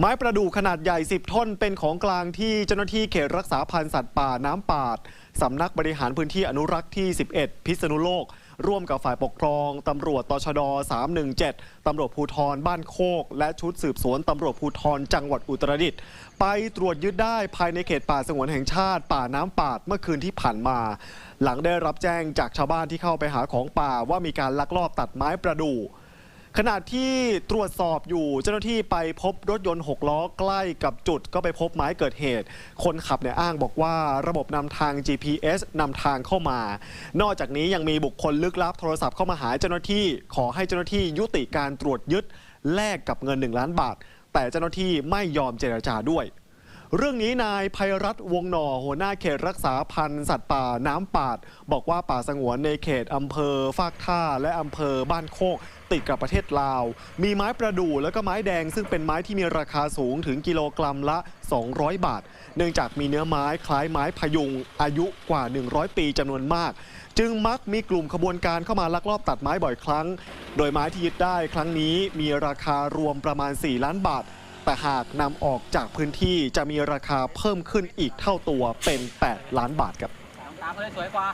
ไม้ประดู่ขนาดใหญ่ 10 ท่อนเป็นของกลางที่เจ้าหน้าที่เขตรักษาพันธุ์สัตว์ป่าน้ำปาดสำนักบริหารพื้นที่อนุรักษ์ที่ 11 พิษณุโลก ร่วมกับฝ่ายปกครอง ตำรวจตชด 317 ตำรวจภูธรบ้านโคก และชุดสืบสวนตำรวจภูธรจังหวัดอุตรดิตถ์ไปตรวจยึดได้ภายในเขตป่าสงวนแห่งชาติ ป่าน้ำปาดเมื่อคืนที่ผ่านมา หลังได้รับแจ้งจากชาวบ้านที่เข้าไปหาของป่าว่ามีการลักลอบตัดไม้ประดู่ ขณะที่ตรวจสอบอยู่เจ้าหน้าที่ไปพบรถยนต์ 6 ล้อใกล้กับจุดก็ไปพบไม้เกิดเหตุ คนขับเนี่ยอ้างบอกว่าระบบนำทาง GPS นำทางเข้ามา นอกจากนี้ยังมีบุคคลลึกลับโทรศัพท์เข้ามาหาเจ้าหน้าที่ขอให้เจ้าหน้าที่ยุติการตรวจยึดแลกกับเงิน 1 ล้านบาท แต่เจ้าหน้าที่ไม่ยอมเจรจาด้วย เรื่องนี้นายภัยรัตน์วงหน่อหัวหน้าเขตรักษาพันธุ์สัตว์ป่าน้ำปาด บอกว่าป่าสงวนในเขตอำเภอฟากท่าและอำเภอบ้านโคก ติดกับประเทศลาว มีไม้ประดู่แล้วก็ไม้แดง ซึ่งเป็นไม้ที่มีราคาสูงถึงกิโลกรัมละ 200 บาท เนื่องจากมีเนื้อไม้คล้ายไม้พยุง อายุกว่า 100 ปีจำนวนมาก จึงมักมีกลุ่มขบวนการเข้ามาลักลอบตัดไม้บ่อยครั้ง โดยไม้ที่ยึดได้ครั้งนี้มีราคารวมประมาณ 4 ล้านบาท แต่หากนำออกจากพื้นที่จะมีราคาเพิ่มขึ้นอีกเท่าตัวเป็น 8 ล้านบาทครับตามมาเลยสวยกว่า